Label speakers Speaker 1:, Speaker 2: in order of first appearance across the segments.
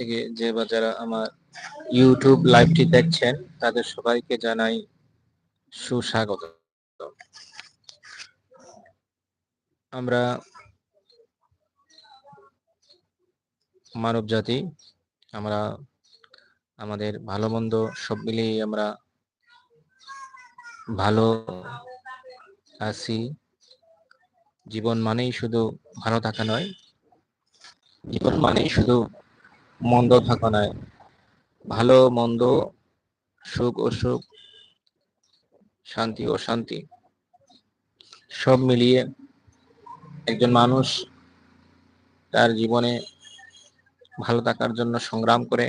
Speaker 1: থেকে যে বা যারা আমার ইউটিউব লাইভটি দেখছেন, তাদের সবাইকে জানাই সুস্বাগত। আমরা মানব জাতি, আমরা আমাদের ভালো মন্দ সব মিলিয়ে আমরা ভালো আছি। জীবন মানেই শুধু ভালো থাকা নয়, জীবন মানেই শুধু মন্দ থাকা নয় ভালো, মন্দ, সুখ অসুখ শান্তি ও শান্তি, সব মিলিয়ে একজন মানুষ তার জীবনে ভালো থাকার জন্য সংগ্রাম করে,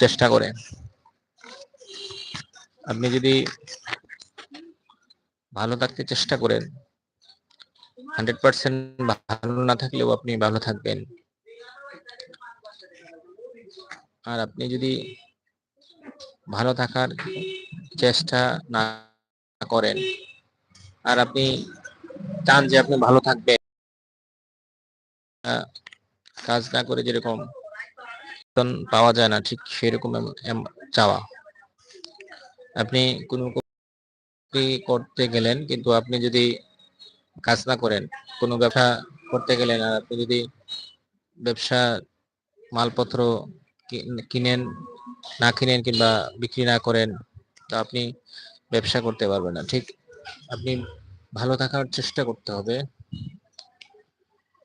Speaker 1: চেষ্টা করে। আপনি যদি ভালো থাকতে চেষ্টা করেন হান্ড্রেড পার্সেন্ট ভালো না থাকলেও আপনি ভালো থাকবেন। আর আপনি যদি ভালো থাকার চেষ্টা না করেন, আর আপনি চান যে আপনি ভালো থাকবেন কাজ না করে যেরকম পাওয়া যায় না, ঠিক সেরকম চাওয়া। আপনি কোনো করতে গেলেন, কিন্তু আপনি যদি কাজ না করেন, কোনো ব্যবসা করতে গেলেন, আর আপনি যদি ব্যবসা মালপত্র কিনেন, না কিনেন কিংবা বিক্রি না করেন, তো আপনি ব্যবসা করতে পারবেন না। ঠিক, আপনি ভালো থাকার চেষ্টা করতে হবে।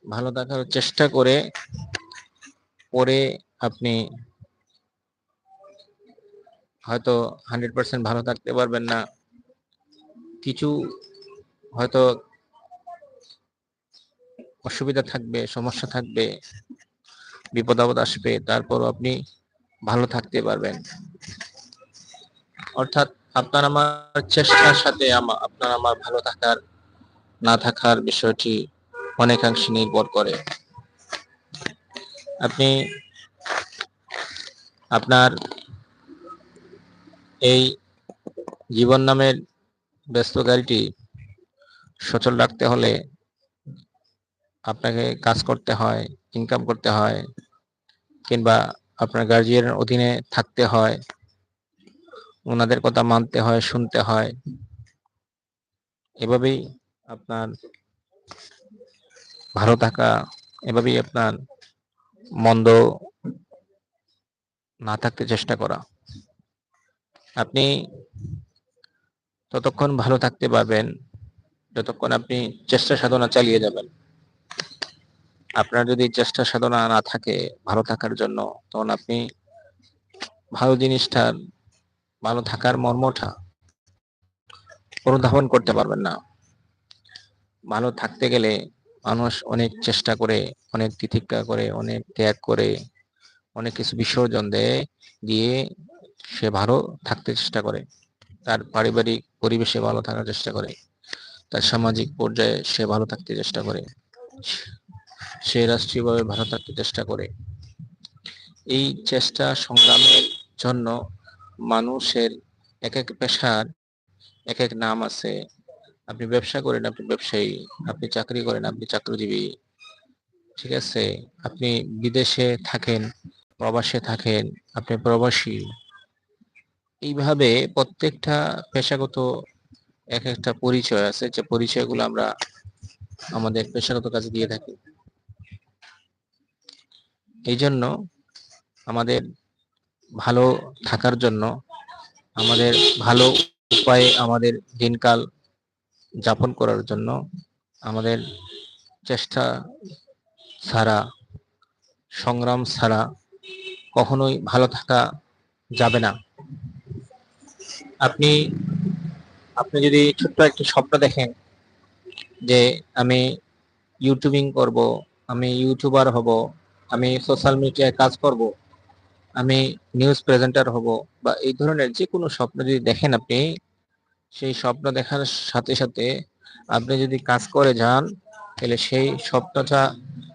Speaker 1: ভালো থাকার চেষ্টা করে পরে আপনি হয়তো হান্ড্রেড পার্সেন্ট ভালো থাকতে পারবেন না। কিছু হয়তো অসুবিধা থাকবে, সমস্যা থাকবে। বিপদ আপদ আসবে তারপর আপনি ভালো থাকতে পারবেন। অর্থাৎ আপনার আমার চেষ্টার সাথে আপনার আমার ভালো থাকার, না থাকার বিষয়টি অনেকাংশে নির্ভর করে। আপনি আপনার এই জীবন নামের ব্যস্ত গাড়িটি সচল রাখতে হলে আপনাকে কাজ করতে হয় ইনকাম করতে হয়, কিংবা আপনার গার্জিয়ানের অধীনে থাকতে হয়, ওনাদের কথা মানতে হয়, শুনতে হয়, এভাবেই আপনার ভালো থাকা, এভাবেই আপনার মন্দ না থাকতে চেষ্টা করা। আপনি ততক্ষণ ভালো থাকতে পারবেন, যতক্ষণ আপনি চেষ্টা সাধনা চালিয়ে যাবেন। আপনার যদি চেষ্টা সাধনা না থাকে ভালো থাকার জন্য, তখন আপনি ভালো জিনিসটার ভালো থাকার মর্মটা অনুধাবন করতে পারবেন না। ভালো থাকতে গেলে মানুষ অনেক চেষ্টা করে, অনেক তিতিক্ষা করে, অনেক ত্যাগ করে, অনেক কিছু বিসর্জন দেয়, দিয়ে সে ভালো থাকতে চেষ্টা করে। তার পারিবারিক পরিবেশে ভালো থাকার চেষ্টা করে। তার সামাজিক পর্যায়ে সে ভালো থাকতে চেষ্টা করে। সে রাষ্ট্রীয়ভাবে ভালো থাকতে চেষ্টা করে। এই চেষ্টা সংগ্রামের জন্য মানুষের এক এক পেশার এক এক নাম আছে। আপনি ব্যবসা করেন, আপনি ব্যবসায়ী, আপনি চাকরি করেন, আপনি চাকরিজীবী, ঠিক আছে? আপনি বিদেশে থাকেন, প্রবাসে থাকেন, আপনি প্রবাসী। এইভাবে প্রত্যেকটা পেশাগত এক একটা পরিচয় আছে। যে পরিচয়গুলো আমরা আমাদের পেশাগত কাজে দিয়ে থাকি। এই জন্য আমাদের ভালো থাকার জন্য, আমাদের ভালো উপায়ে আমাদের দিনকাল যাপন করার জন্য আমাদের চেষ্টা ছাড়া, সংগ্রাম ছাড়া কখনোই ভালো থাকা যাবে না। আপনি আপনি যদি ছোট্ট একটি স্বপ্ন দেখেন যে আমি ইউটিউবিং করব, আমি ইউটিউবার হব আমি সোশ্যাল মিডিয়ায় কাজ করব, আমি নিউজ প্রেজেন্টার হব বা এই ধরনের যে কোনো স্বপ্ন যদি দেখেন আপনি, সেই স্বপ্ন দেখার সাথে সাথে আপনি যদি কাজ করে যান, তাহলে সেই স্বপ্নটা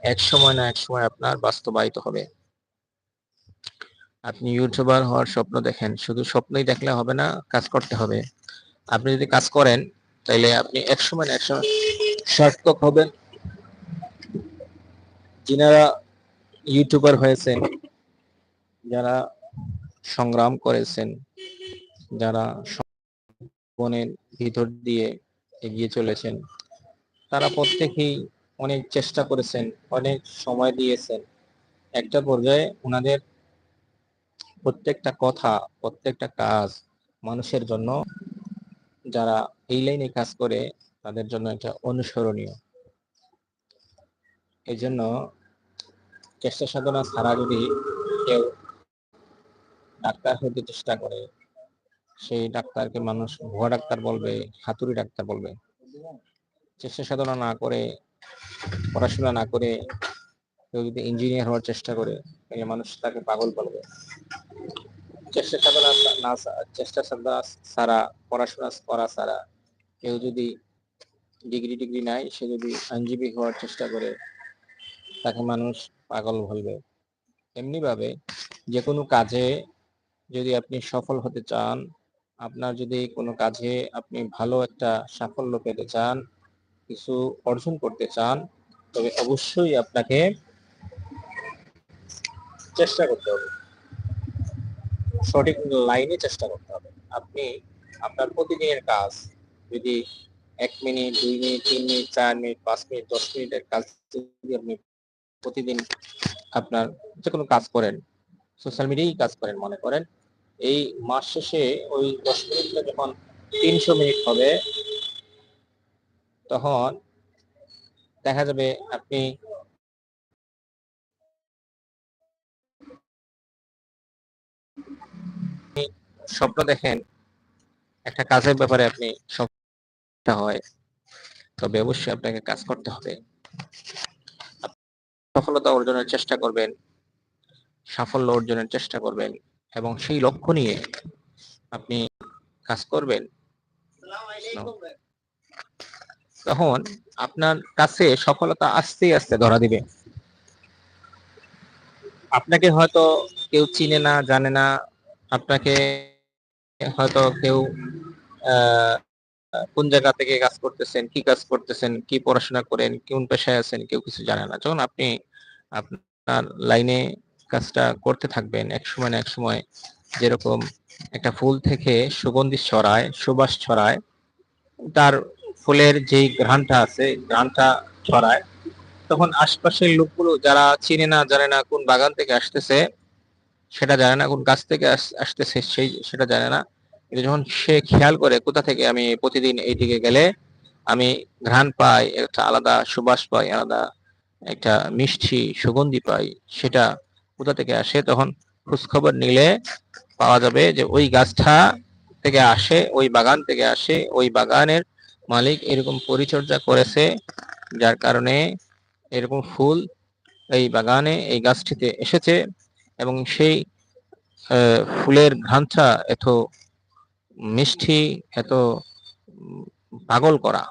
Speaker 1: এক সময় না এক সময় আপনার বাস্তবায়িত হবে। আপনি ইউটিউবার হওয়ার স্বপ্ন দেখেন, শুধু স্বপ্নই দেখলে হবে না, কাজ করতে হবে। আপনি যদি কাজ করেন, তাহলে আপনি এক সময় না এক সময় সার্থক হবেন। যিনারা ইউটিউবার হয়েছেন, যারা সংগ্রাম করেছেন, যারা বনের ভিতর দিয়ে এগিয়ে চলেছেন, তারা প্রত্যেকেই অনেক চেষ্টা করেছেন, অনেক সময় দিয়েছেন। একটা পর্যায়ে ওনাদের প্রত্যেকটা কথা, প্রত্যেকটা কাজ মানুষের জন্য, যারা এই লাইনে কাজ করে, তাদের জন্য এটা অনুসরণীয়। এই জন্য চেষ্টা সাধনা ছাড়া যদি কেউ ডাক্তার হতে চেষ্টা করে, সেই ডাক্তারকে মানুষ ভুয়া ডাক্তার বলবে হাতুড়ি ডাক্তার বলবে। চেষ্টা সাধনা না করে, পড়াশোনা না করে, কেউ যদি ইঞ্জিনিয়ার হওয়ার চেষ্টা করে তাহলে মানুষ তাকে পাগল বলবে। চেষ্টা সাধনা না চেষ্টা সাধনা ছাড়া, পড়াশোনা করা ছাড়া কেউ যদি ডিগ্রি টিগ্রি নাই সে যদি আইনজীবী হওয়ার চেষ্টা করে, তাকে মানুষ পাগল বলবে। এমনি ভাবে যে কোনো কাজে যদি আপনি সফল হতে চান, আপনার যদি কোনো কাজে আপনি ভালো একটা সাফল্য পেতে চান, কিছু অর্জন করতে চান, তবে অবশ্যই আপনাকে চেষ্টা করতে হবে। সঠিক লাইনে চেষ্টা করতে হবে। আপনি আপনার প্রতিদিনের কাজ যদি এক মিনিট, দুই মিনিট, তিন মিনিট, চার মিনিট, পাঁচ মিনিট, দশ মিনিটের কাজ যদি আপনি প্রতিদিন আপনার যে কোনো কাজ করেন সোশ্যাল মিডিয়ায় কাজ করেন, মনে করেন। এই মাস শেষে ওই দশ মিনিটটা যখন তিনশো মিনিট হবে, তখন দেখা যাবে আপনি স্বপ্ন দেখেন, একটা কাজের ব্যাপারে আপনি স্বপ্নটা হয়, তবে অবশ্যই আপনাকে কাজ করতে হবে। সফলতা অর্জনের চেষ্টা করবেন, সাফল্য অর্জনের চেষ্টা করবেন এবং সেই লক্ষ্য নিয়ে আপনি কাজ করবেন। তখন আপনার কাছে সফলতা আস্তে আস্তে ধরা দিবে। আপনাকে হয়তো কেউ চিনে না, জানে না, আপনাকে হয়তো কেউ কোন জায়গা থেকে কাজ করতেছেন, কি কাজ করতেছেন, কি পড়াশোনা করেন, কোন পেশায় আছেন, কেউ কিছু জানে না। যখন আপনি আপনার লাইনে কাজটা করতে থাকবেন, এক সময় না এক সময় যেরকম একটা ফুল থেকে সুগন্ধি ছড়ায়, সুবাস ছড়ায়, তার ফুলের যেই ঘ্রাণটা আছে, ঘ্রাণটা ছড়ায়, তখন আশপাশের লোকগুলো যারা চিনে না, জানে না কোন বাগান থেকে আসতেছে, সেটা জানে না, কোন গাছ থেকে আসতেছে, সেই, সেটা জানে না। কিন্তু যখন সে খেয়াল করে কোথা থেকে আমি প্রতিদিন এই দিকে গেলে আমি ঘ্রাণ পাই, একটা আলাদা সুবাস পাই, আলাদা একটা মিষ্টি সুগন্ধি পাই, সেটা কোথা থেকে আসে? তখন খোঁজখবর নিলে পাওয়া যাবে যে ওই গাছটা থেকে আসে, ওই বাগান থেকে আসে, ওই বাগানের মালিক এরকম পরিচর্যা করেছে, যার কারণে এরকম ফুল এই বাগানে, এই গাছটিতে এসেছে এবং সেই ফুলের ঘ্রাণটা এত মিষ্টি, এত, পাগল করা,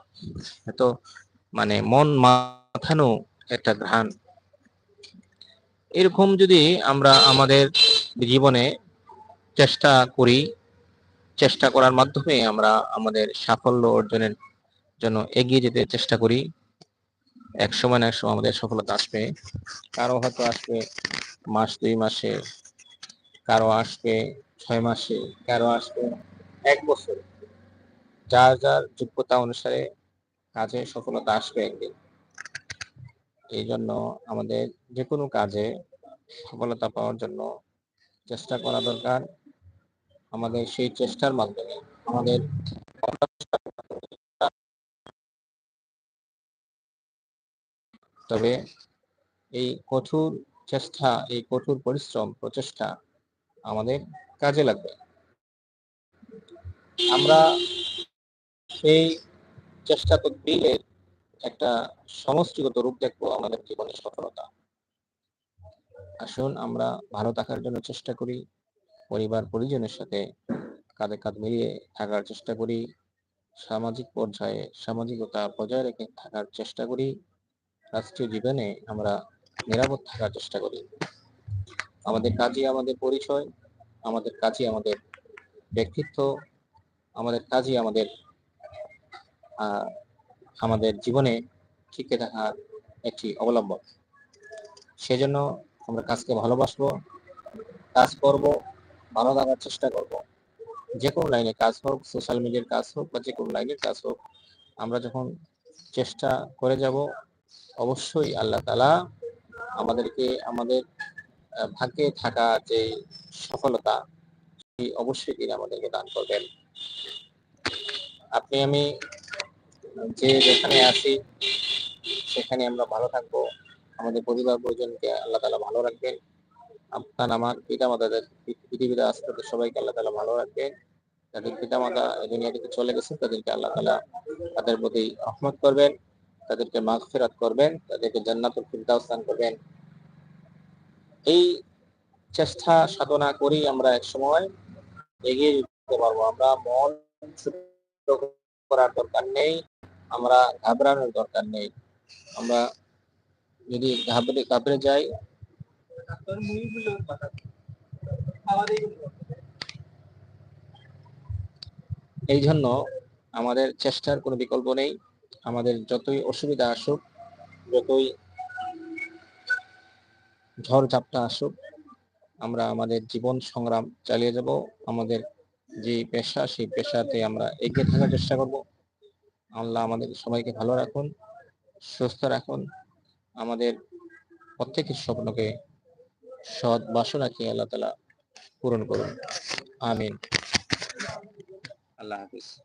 Speaker 1: এত মানে মন মাথানো একটা ঘ্রাণ। এরকম যদি আমরা আমাদের জীবনে চেষ্টা করি, চেষ্টা করার মাধ্যমে আমরা আমাদের সাফল্য অর্জনের জন্য এগিয়ে যেতে চেষ্টা করি, এক সময় না এক সময় আমাদের সফলতা আসবে। কারও হয়তো আসবে মাস, দুই মাসে, কারও আসবে ছয় মাসে, কারও আসবে এক বছর। যার যার যোগ্যতা অনুসারে কাজে সফলতা আসবে একদিন। এই জন্য আমাদের যে কোনো কাজে সফলতা পাওয়ার জন্য চেষ্টা করা দরকার। আমাদের সেই চেষ্টার মাধ্যমে আমাদের তবে এই কঠোর চেষ্টা, এই কঠোর পরিশ্রম, প্রচেষ্টা আমাদের কাজে লাগবে। আমরা সেই চেষ্টা তদ্বিরের একটা সমষ্টিগত রূপ দেখব আমাদের জীবনের সফলতা। আসুন আমরা ভালো থাকার জন্য চেষ্টা করি, পরিবার পরিজনের সাথে কাঁধে কাঁধ মিলিয়ে থাকার চেষ্টা করি, সামাজিক পর্যায়ে সামাজিকতা বজায় রেখে থাকার চেষ্টা করি, রাষ্ট্রীয় জীবনে আমরা নিরাপদ থাকার চেষ্টা করি। আমাদের কাজই আমাদের পরিচয়, আমাদের কাজই আমাদের ব্যক্তিত্ব আমাদের কাজই আমাদের আমাদের জীবনে টিকে থাকা একটি অবলম্বন। সেজন্য আমরা কাজকে ভালোবাসবো, কাজ করব, ভালো থাকার চেষ্টা করব। যে কোনো লাইনে কাজ হোক সোশ্যাল মিডিয়ার কাজ হোক বা যে কোনো লাইনের কাজ হোক, আমরা যখন চেষ্টা করে যাব, অবশ্যই আল্লাহ তালা আমাদেরকে, আমাদের ভাগ্যে থাকা যে সফলতা অবশ্যই তিনি আমাদেরকে দান করবেন। আপনি, আমি যে যেখানে আছি, সেখানে আমরা ভালো থাকব। আমাদের পরিবার পরিজনকে আল্লাহ তালা ভালো রাখবেন। আপনার, আমার পিতা মাতাদের পৃথিবীতে আসতে সবাইকে আল্লাহ তালা ভালো রাখবেন। যাদের পিতা মাতা দুনিয়া থেকে চলে গেছে, তাদেরকে আল্লাহ তালা তাদের প্রতি রহমত করবেন, তাদেরকে মাগফিরাত করবেন, তাদেরকে জান্নাতুল ফিরদাউস দান করবেন। এই চেষ্টা, সাধনা করি আমরা এক সময় এগিয়ে যেতে পারব। আমরা মন করার দরকার নেই, আমরা ঘাবড়ানোর দরকার নেই। আমরা যদি ঘাবড়ে ঘাবড়ে যাই, এই জন্য আমাদের চেষ্টার কোনো বিকল্প নেই। আমাদের যতই অসুবিধা আসুক, যতই ঝড় ঝাপটা আসুক, আমরা আমাদের জীবন সংগ্রাম চালিয়ে যাব। আমাদের যে পেশা, সেই পেশাতে আমরা এগিয়ে থাকার চেষ্টা করব। আল্লাহ আমাদের সবাইকে ভালো রাখুন, সুস্থ রাখুন। আমাদের প্রত্যেকের স্বপ্নকে সৎ বাসনাকে আল্লাহ তালা পূরণ করুন। আমিন। আল্লাহ হাফিজ।